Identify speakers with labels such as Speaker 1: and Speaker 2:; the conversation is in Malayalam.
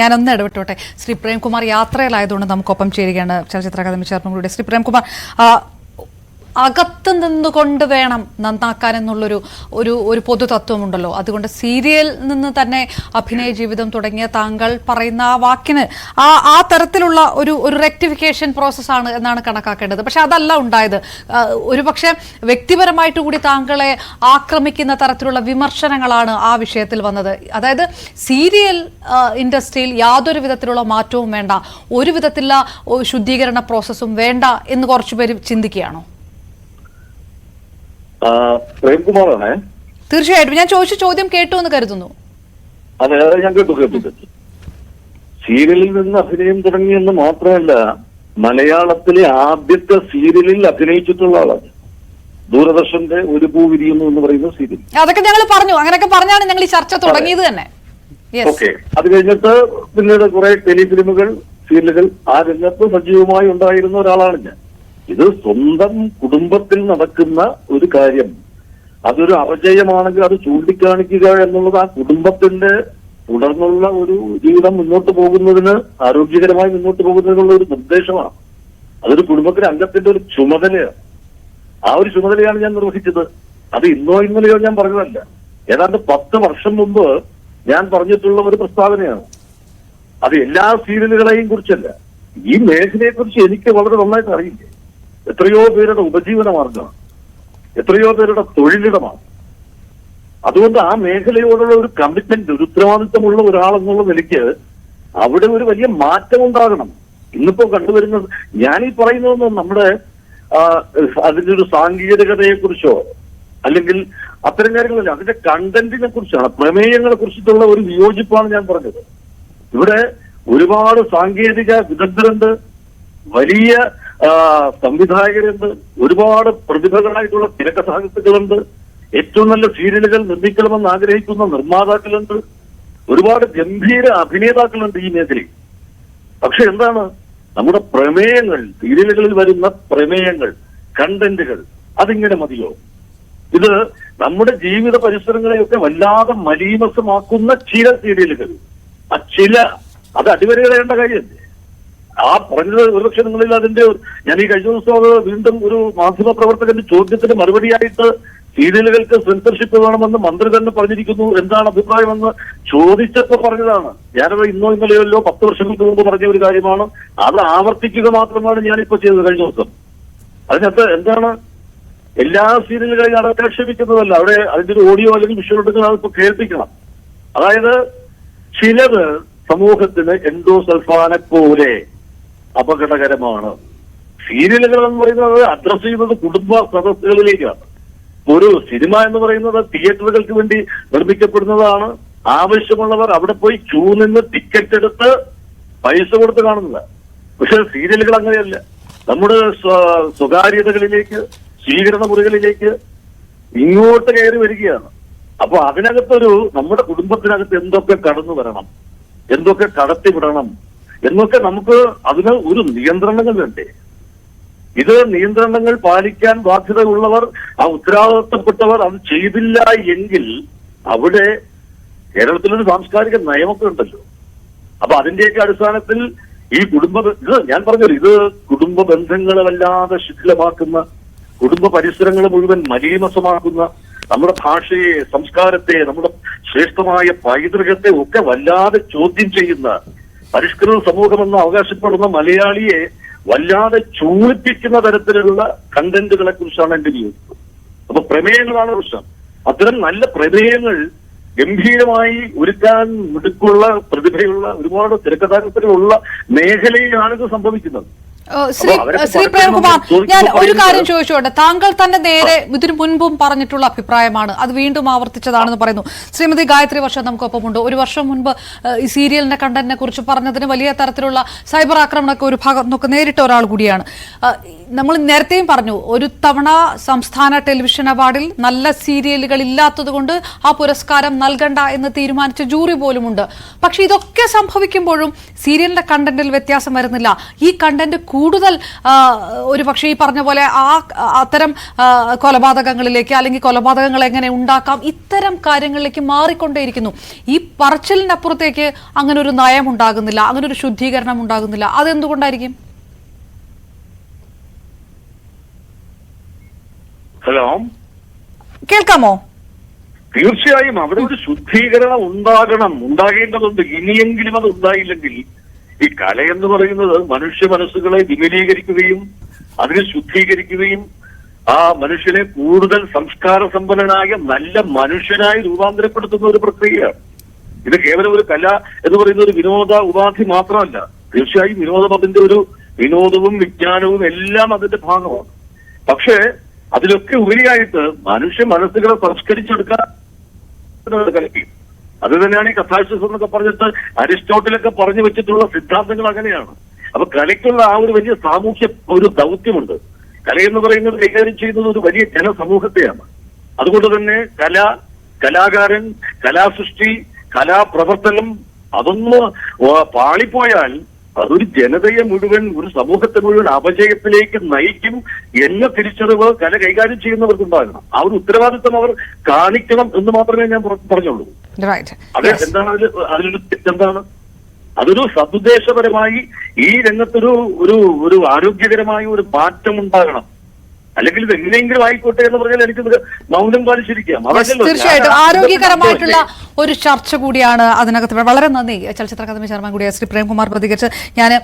Speaker 1: ഞാനൊന്ന് ഇടപെട്ടോട്ടെ. ശ്രീ പ്രേംകുമാർ യാത്രയിലായതുകൊണ്ട് നമുക്കൊപ്പം ചേരുകയാണ് ചലച്ചിത്ര അക്കാദമി ചെയർമാൻ ശ്രീ പ്രേംകുമാർ അകത്ത് നിന്നുകൊണ്ട് വേണം നന്നാക്കാൻ എന്നുള്ളൊരു ഒരു ഒരു പൊതു തത്വമുണ്ടല്ലോ അതുകൊണ്ട് സീരിയൽ നിന്ന് തന്നെ അഭിനയ ജീവിതം തുടങ്ങിയ താങ്കൾ പറയുന്ന ആ വാക്കിന് ആ ആ തരത്തിലുള്ള ഒരു ഒരു റെക്ടിഫിക്കേഷൻ പ്രോസസ്സാണ് എന്നാണ് കണക്കാക്കേണ്ടത്. പക്ഷെ അതല്ല ഉണ്ടായത്. ഒരു പക്ഷേ വ്യക്തിപരമായിട്ട് കൂടി താങ്കളെ ആക്രമിക്കുന്ന തരത്തിലുള്ള വിമർശനങ്ങളാണ് ആ വിഷയത്തിൽ വന്നത്. അതായത് സീരിയൽ ഇൻഡസ്ട്രിയിൽ യാതൊരു വിധത്തിലുള്ള മാറ്റവും വേണ്ട ഒരു വിധത്തിലുള്ള ശുദ്ധീകരണ പ്രോസസ്സും വേണ്ട എന്ന് കുറച്ചുപേര് ചിന്തിക്കുകയാണോ?
Speaker 2: പ്രേംകുമാറാണേ.
Speaker 1: തീർച്ചയായിട്ടും. ഞാൻ ചോദിച്ച ചോദ്യം കേട്ടു എന്ന് കരുതുന്നു.
Speaker 2: അതെ അതെ ഞാൻ കേട്ടു കേട്ടു സീരിയലിൽ നിന്ന് അഭിനയം തുടങ്ങിയെന്ന് മാത്രമല്ല മലയാളത്തിലെ ആദ്യത്തെ സീരിയലിൽ അഭിനയിച്ചിട്ടുള്ള ആളാണ്. ദൂരദർശന്റെ ഒരു പൂ വിരിയുന്നു എന്ന് പറയുന്ന സീരിയൽ.
Speaker 1: അതൊക്കെ ഞങ്ങൾ പറഞ്ഞു. അങ്ങനെയൊക്കെ പറഞ്ഞാണ് ഞങ്ങൾ ഈ ചർച്ച തുടങ്ങിയത് തന്നെ.
Speaker 2: ഓക്കെ അത് കഴിഞ്ഞിട്ട് പിന്നീട് കുറെ ടെലിഫിലിമുകൾ സീരിയലുകൾ ആ രംഗത്ത് സജീവമായി ഉണ്ടായിരുന്ന ഒരാളാണ് ഞാൻ. ഇത് സ്വന്തം കുടുംബത്തിൽ നടക്കുന്ന ഒരു കാര്യം. അതൊരു അപജയമാണെങ്കിൽ അത് ചൂണ്ടിക്കാണിക്കുക എന്നുള്ളത് ആ കുടുംബത്തിന്റെ തുടർന്നുള്ള ഒരു ജീവിതം മുന്നോട്ട് പോകുന്നതിന് ആരോഗ്യകരമായി മുന്നോട്ട് പോകുന്നതിനുള്ള ഒരു നിർദ്ദേശമാണ്. അതൊരു കുടുംബത്തിലെ അംഗത്തിന്റെ ഒരു ചുമതലയാണ്. ആ ഒരു ചുമതലയാണ് ഞാൻ നിർവഹിച്ചത്. അത് ഇന്നോ ഇന്നലെയോ ഞാൻ പറഞ്ഞതല്ല. ഏതാണ്ട് പത്ത് വർഷം മുമ്പ് ഞാൻ പറഞ്ഞിട്ടുള്ള ഒരു പ്രസ്താവനയാണ്. അത് എല്ലാ സീരിയലുകളെയും കുറിച്ചല്ല. ഈ മേഖലയെ കുറിച്ച് എനിക്ക് വളരെ നന്നായിട്ട് അറിയില്ല? എത്രയോ പേരുടെ ഉപജീവന മാർഗമാണ് എത്രയോ പേരുടെ തൊഴിലിടമാണ്. അതുകൊണ്ട് ആ മേഖലയോടുള്ള ഒരു കമ്മിറ്റ്മെന്റ് ഒരു ഉത്തരവാദിത്തമുള്ള ഒരാളെന്നുള്ള നിലയ്ക്ക് അവിടെ ഒരു വലിയ മാറ്റം ഉണ്ടാകണം ഇന്നിപ്പോ കണ്ടുവരുന്നത് ഈ പറയുന്നതൊന്നും നമ്മുടെ അതിന്റെ ഒരു സാങ്കേതികതയെ കുറിച്ചോ അല്ലെങ്കിൽ അത്തരം കാര്യങ്ങളല്ല അതിന്റെ കണ്ടന്റിനെ കുറിച്ചാണ് പ്രമേയങ്ങളെ കുറിച്ചിട്ടുള്ള ഒരു വിയോജിപ്പാണ് ഞാൻ പറഞ്ഞത്. ഇവിടെ ഒരുപാട് സാങ്കേതിക വിദഗ്ധരുണ്ട്. വലിയ സംവിധായകരുണ്ട് ഒരുപാട് പ്രതിഭകളായിട്ടുള്ള തിരക്കഥാകൃത്തുക്കളുണ്ട് ഏറ്റവും നല്ല സീരിയലുകൾ നിർമ്മിക്കണമെന്ന് ആഗ്രഹിക്കുന്ന നിർമ്മാതാക്കളുണ്ട്. ഒരുപാട് ഗംഭീര അഭിനേതാക്കളുണ്ട് ഈ മേഖലയിൽ. പക്ഷെ എന്താണ്? നമ്മുടെ പ്രമേയങ്ങൾ സീരിയലുകളിൽ വരുന്ന പ്രമേയങ്ങൾ കണ്ടന്റുകൾ അതിങ്ങനെ മതിയോ? ഇത് നമ്മുടെ ജീവിത പരിസരങ്ങളെയൊക്കെ വല്ലാതെ മലീമസമാക്കുന്ന ചില സീരിയലുകൾ. ആ ചില അത് അടിവരയിടേണ്ട കാര്യമല്ലേ? ആ പറഞ്ഞത് ഒരുപക്ഷെ നിങ്ങളിൽ അതിന്റെ ഞാൻ ഈ കഴിഞ്ഞ ദിവസം വീണ്ടും ഒരു മാധ്യമ പ്രവർത്തകന്റെ ചോദ്യത്തിന് മറുപടിയായിട്ട് സീരിയലുകൾക്ക് സെൻസർഷിപ്പ് വേണമെന്ന് മന്ത്രി തന്നെ പറഞ്ഞിരിക്കുന്നു എന്താണ് അഭിപ്രായമെന്ന് ചോദിച്ചപ്പോ പറഞ്ഞതാണ്. ഞാനത് ഇന്നോ ഇന്നലെയല്ലോ പത്ത് വർഷങ്ങൾക്ക് മുമ്പ് പറഞ്ഞ ഒരു കാര്യമാണ്. അത് ആവർത്തിക്കുക മാത്രമാണ് ഞാനിപ്പോ ചെയ്തത് കഴിഞ്ഞ ദിവസം. അതിനകത്ത് എന്താണ്? എല്ലാ സീരിയലുകളെയും അടക്കാക്ഷേപിക്കുന്നതല്ല അവിടെ അതിന്റെ ഒരു ഓഡിയോ അല്ലെങ്കിൽ വിഷ്വൽ ഉണ്ടെങ്കിൽ അതിപ്പോ കേൾപ്പിക്കണം. അതായത് ചിലത് സമൂഹത്തിന് എൻഡോസൾഫാനെ പോലെ അപകടകരമാണ്. സീരിയലുകൾ എന്ന് പറയുന്നത് അഡ്രസ് ചെയ്യുന്നത് കുടുംബ സദസ്സുകളിലേക്കാണ്. ഒരു സിനിമ എന്ന് പറയുന്നത് തിയേറ്ററുകൾക്ക് വേണ്ടി നിർമ്മിക്കപ്പെടുന്നതാണ്. ആവശ്യമുള്ളവർ അവിടെ പോയി ക്യൂ നിന്ന് ടിക്കറ്റ് എടുത്ത് പൈസ കൊടുത്ത് കാണുന്നത് പക്ഷെ സീരിയലുകൾ അങ്ങനെയല്ല. നമ്മുടെ സ്വ- സ്വകാര്യതകളിലേക്ക് സ്വീകരണ മുറികളിലേക്ക് ഇങ്ങോട്ട് കയറി വരികയാണ്. അപ്പൊ അതിനകത്തൊരു നമ്മുടെ കുടുംബത്തിനകത്ത് എന്തൊക്കെ കടന്നു വരണം? എന്തൊക്കെ കടത്തിവിടണം? എന്നൊക്കെ നമുക്ക് അതിന് ഒരു നിയന്ത്രണങ്ങൾ വേണ്ടേ? ഇത് നിയന്ത്രണങ്ങൾ പാലിക്കാൻ ബാധ്യതയുള്ളവർ ആ ഉത്തരവാദിത്തപ്പെട്ടവർ അത് ചെയ്തില്ല എങ്കിൽ അവിടെ കേരളത്തിലൊരു സാംസ്കാരിക നയമൊക്കെ ഉണ്ടല്ലോ. അപ്പൊ അതിന്റെയൊക്കെ അടിസ്ഥാനത്തിൽ ഈ കുടുംബ ഇത് ഞാൻ പറഞ്ഞത് ഇത് കുടുംബ ബന്ധങ്ങളെ വല്ലാതെ ശിഥിലമാക്കുന്ന കുടുംബ പരിസരങ്ങൾ മുഴുവൻ മലീമസമാക്കുന്ന നമ്മുടെ ഭാഷയെ സംസ്കാരത്തെ നമ്മുടെ ശ്രേഷ്ഠമായ പൈതൃകത്തെ ഒക്കെ വല്ലാതെ ചോദ്യം ചെയ്യുന്ന പരിഷ്കൃത സമൂഹമെന്ന് അവകാശപ്പെടുന്ന മലയാളിയെ വല്ലാതെ ചൂളിപ്പിക്കുന്ന തരത്തിലുള്ള കണ്ടന്റുകളെ കുറിച്ചാണ് എന്റെ വിയോജിപ്പ് അപ്പൊ പ്രമേയങ്ങളാണ് പ്രശ്നം. അത്തരം നല്ല പ്രമേയങ്ങൾ ഗംഭീരമായി ഒരുക്കാൻ മിടുക്കുള്ള പ്രതിഭയുള്ള ഒരുപാട് തിരക്കഥാകൃത്തിലുള്ള മേഖലയിലാണ് ഇത് സംഭവിക്കുന്നത്.
Speaker 1: ശ്രീ ശ്രീ പ്രേംകുമാർ ഞാൻ ഒരു കാര്യം ചോദിച്ചോട്ടെ? താങ്കൾ തന്നെ നേരെ ഇതിനു മുൻപും പറഞ്ഞിട്ടുള്ള അഭിപ്രായമാണ്. അത് വീണ്ടും ആവർത്തിച്ചതാണെന്ന് പറയുന്നു. ശ്രീമതി ഗായത്രി വർഷം നമുക്കൊപ്പമുണ്ട്. ഒരു വർഷം മുൻപ് ഈ സീരിയലിന്റെ കണ്ടന്റിനെ കുറിച്ച് പറഞ്ഞതിന് വലിയ തരത്തിലുള്ള സൈബർ ആക്രമണമൊക്കെ ഒരു ഭാഗം നമുക്ക് നേരിട്ട ഒരാൾ കൂടിയാണ്. നമ്മൾ നേരത്തെയും പറഞ്ഞു ഒരു തവണ സംസ്ഥാന ടെലിവിഷൻ അവാർഡിൽ നല്ല സീരിയലുകൾ ഇല്ലാത്തതുകൊണ്ട് ആ പുരസ്കാരം നൽകണ്ട എന്ന് തീരുമാനിച്ച ജൂറി പോലുമുണ്ട്. പക്ഷെ ഇതൊക്കെ സംഭവിക്കുമ്പോഴും സീരിയലിന്റെ കണ്ടന്റിൽ വ്യത്യാസം വരുന്നില്ല. ഈ കണ്ടന്റ് കൂടുതൽ ഒരു പക്ഷേ ഈ പറഞ്ഞ പോലെ ആ അത്തരം കൊലപാതകങ്ങളിലേക്ക് അല്ലെങ്കിൽ കൊലപാതകങ്ങൾ എങ്ങനെ ഉണ്ടാക്കാം ഇത്തരം കാര്യങ്ങളിലേക്ക് മാറിക്കൊണ്ടേയിരിക്കുന്നു. ഈ പറച്ചിലിനപ്പുറത്തേക്ക് അങ്ങനെ ഒരു നയം ഉണ്ടാകുന്നില്ല അങ്ങനെ ഒരു ശുദ്ധീകരണം ഉണ്ടാകുന്നില്ല. അതെന്തുകൊണ്ടായിരിക്കും?
Speaker 2: ഹലോ?
Speaker 1: കേൾക്കാമോ?
Speaker 2: തീർച്ചയായും അവിടെ ഒരു ശുദ്ധീകരണം ഉണ്ടാകണം. ഉണ്ടാകേണ്ടതുണ്ട്. ഇനിയെങ്കിലും അത് ഉണ്ടായില്ലെങ്കിൽ ഈ കല എന്ന് പറയുന്നത് മനുഷ്യ മനസ്സുകളെ വിമലീകരിക്കുകയും അതിനെ ശുദ്ധീകരിക്കുകയും ആ മനുഷ്യനെ കൂടുതൽ സംസ്കാര സമ്പന്നനായ നല്ല മനുഷ്യനായി രൂപാന്തരപ്പെടുത്തുന്ന ഒരു പ്രക്രിയയാണ്. ഇത് കേവലം ഒരു കല എന്ന് പറയുന്ന ഒരു വിനോദ ഉപാധി മാത്രമല്ല. തീർച്ചയായും വിനോദം അതിന്റെ ഒരു വിനോദവും വിജ്ഞാനവും എല്ലാം അതിന്റെ ഭാഗമാണ്. പക്ഷേ അതിലൊക്കെ ഉപരിയായിട്ട് മനുഷ്യ മനസ്സുകളെ സംസ്കരിച്ചെടുക്കാൻ കലക്കി അത് തന്നെയാണ് ഈ കഥാശിസം എന്നൊക്കെ പറഞ്ഞിട്ട് അരിസ്റ്റോട്ടിലൊക്കെ പറഞ്ഞു വെച്ചിട്ടുള്ള സിദ്ധാന്തങ്ങൾ അങ്ങനെയാണ്. അപ്പൊ കലയ്ക്കുള്ള ആ ഒരു വലിയ സാമൂഹ്യ ഒരു ദൗത്യമുണ്ട്. കല എന്ന് പറയുന്നത് കൈകാര്യം ചെയ്യുന്നത് ഒരു വലിയ ജനസമൂഹത്തെയാണ്. അതുകൊണ്ട് തന്നെ കല കലാകാരൻ കലാസൃഷ്ടി കലാപ്രവർത്തനം അതൊന്ന് പാളിപ്പോയാൽ അതൊരു ജനതയെ മുഴുവൻ ഒരു സമൂഹത്തെ മുഴുവൻ അപജയത്തിലേക്ക് നയിക്കും എന്ന തിരിച്ചറിവ് കല കൈകാര്യം ചെയ്യുന്നവർക്കുണ്ടാകണം. ആ ഒരു ഉത്തരവാദിത്വം അവർ കാണിക്കണം എന്ന് മാത്രമേ ഞാൻ പുറ- പറഞ്ഞുള്ളൂ.
Speaker 1: അതെ
Speaker 2: അത് എന്താണ് അതിൽ അതിലൊരു തെറ്റെന്താണ്? അതൊരു സതുദ്ദേശപരമായി ഈ രംഗത്തൊരു ഒരു ഒരു ആരോഗ്യകരമായ ഒരു മാറ്റം ഉണ്ടാകണം അല്ലെങ്കിൽ ഇത് എങ്ങനെയെങ്കിലും ആയിക്കോട്ടെ എന്ന് പറഞ്ഞാൽ എനിക്ക് മൗനം പാലിച്ചിരിക്കാം.
Speaker 1: തീർച്ചയായിട്ടും. ആരോഗ്യകരമായിട്ടുള്ള ഒരു ചർച്ച കൂടിയാണ് അതിനകത്ത്. വളരെ നന്ദി. ചലച്ചിത്ര അക്കാദമി ചെയർമാൻ കൂടിയായ ശ്രീ പ്രേംകുമാർ പ്രതികരിച്ച്. ഞാൻ